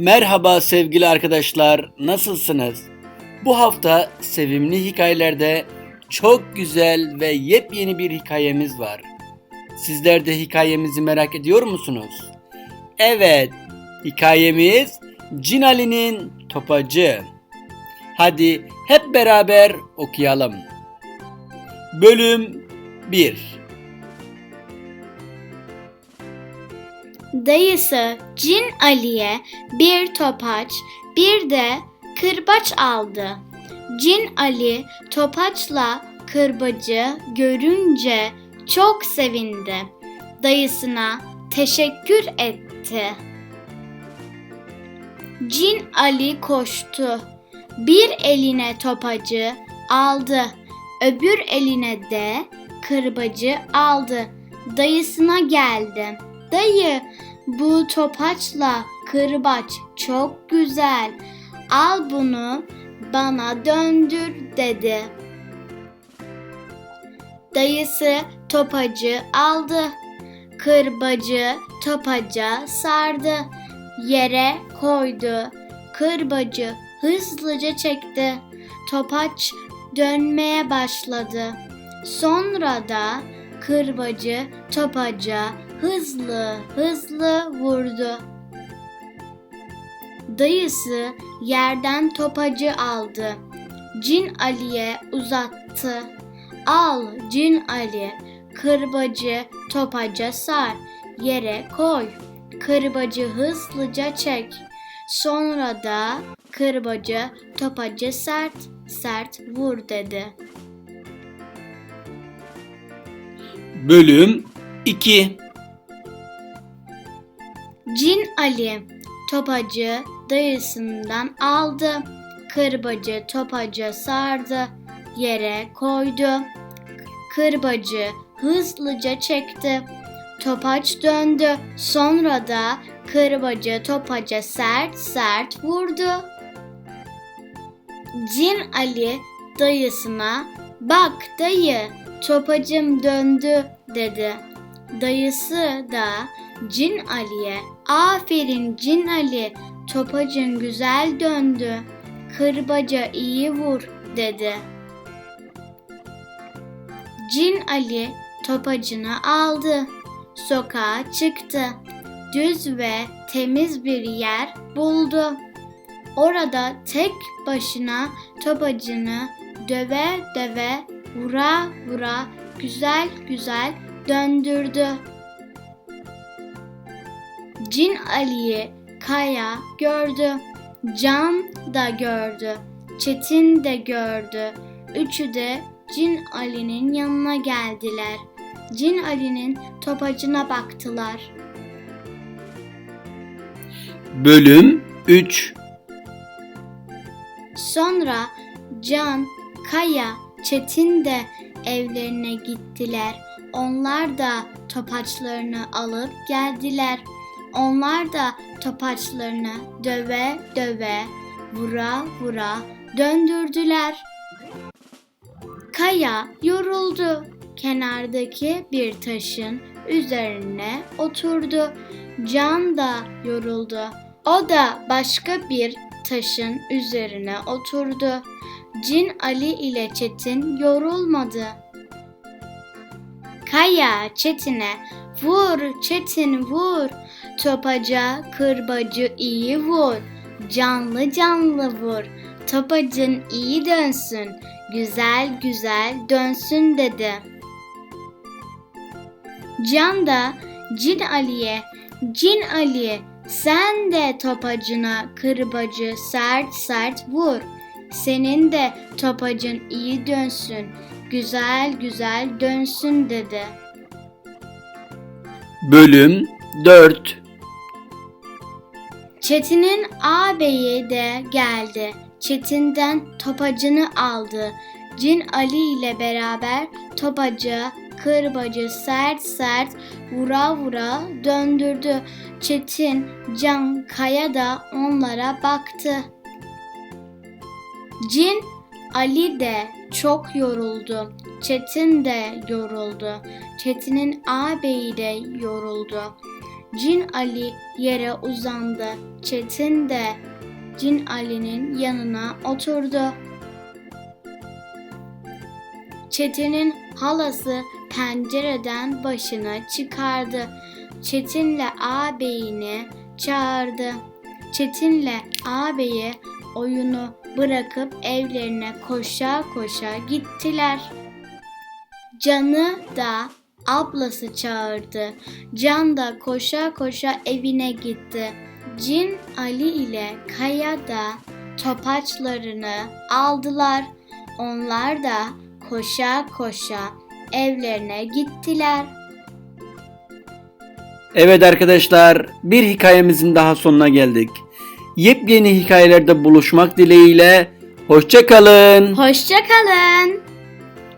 Merhaba sevgili arkadaşlar, nasılsınız? Bu hafta sevimli hikayelerde çok güzel ve yepyeni bir hikayemiz var. Sizler de hikayemizi merak ediyor musunuz? Evet, hikayemiz Cin Ali'nin Topacı. Hadi hep beraber okuyalım. Bölüm 1 Dayısı Cin Ali'ye bir topaç, bir de kırbaç aldı. Cin Ali topaçla kırbacı görünce çok sevindi. Dayısına teşekkür etti. Cin Ali koştu. Bir eline topacı aldı. Öbür eline de kırbacı aldı. Dayısına geldi. Dayı, bu topaçla kırbaç çok güzel. Al bunu bana döndür dedi. Dayısı topacı aldı. Kırbacı topaca sardı. Yere koydu. Kırbacı hızlıca çekti. Topaç dönmeye başladı. Sonra da kırbacı topaca hızlı hızlı vurdu. Dayısı yerden topacı aldı. Cin Ali'ye uzattı. Al Cin Ali, kırbacı topaca sar, yere koy. Kırbacı hızlıca çek. Sonra da kırbacı topaca sert sert vur dedi. Bölüm 2 Cin Ali topacı dayısından aldı. Kırbacı topaca sardı. Yere koydu. Kırbacı hızlıca çekti. Topaç döndü. Sonra da kırbacı topaca sert sert vurdu. Cin Ali dayısına bak dayı topacım döndü dedi. Dayısı da Cin Ali'ye aferin Cin Ali topacın güzel döndü. Kırbaca iyi vur dedi. Cin Ali topacını aldı. Sokağa çıktı. Düz ve temiz bir yer buldu. Orada tek başına topacını döve döve vura vura güzel güzel döndürdü. Cin Ali'yi Kaya gördü. Can da gördü. Çetin de gördü. Üçü de Cin Ali'nin yanına geldiler. Cin Ali'nin topacına baktılar. Bölüm 3 Sonra Can, Kaya, Çetin de evlerine gittiler. Onlar da topaçlarını alıp geldiler. Onlar da topaçlarını döve döve, vura vura döndürdüler. Kaya yoruldu. Kenardaki bir taşın üzerine oturdu. Can da yoruldu. O da başka bir taşın üzerine oturdu. Cin Ali ile Çetin yorulmadı. Kaya Çetin'e vur Çetin vur. Topaca kırbacı iyi vur. Canlı canlı vur. Topacın iyi dönsün. Güzel güzel dönsün dedi. Can da Cin Ali'ye Cin Ali sen de topacına kırbacı sert sert vur. Senin de topacın iyi dönsün. Güzel güzel dönsün dedi. Bölüm 4 Çetin'in ağabeyi de geldi. Çetin'den topacını aldı. Cin Ali ile beraber topacı, kırbacı sert sert vura vura döndürdü. Çetin, Can, Kaya da onlara baktı. Cin Ali de çok yoruldu. Çetin de yoruldu. Çetin'in ağabeyi de yoruldu. Cin Ali yere uzandı. Çetin de Cin Ali'nin yanına oturdu. Çetin'in halası pencereden başını çıkardı. Çetin'le ağabeyini çağırdı. Çetin'le ağabeyi oyunu bırakıp evlerine koşa koşa gittiler. Can'ı da ablası çağırdı. Can da koşa koşa evine gitti. Cin Ali ile Kaya da topaçlarını aldılar. Onlar da koşa koşa evlerine gittiler. Evet arkadaşlar, bir hikayemizin daha sonuna geldik. Yepyeni hikayelerde buluşmak dileğiyle hoşça kalın. Hoşça kalın.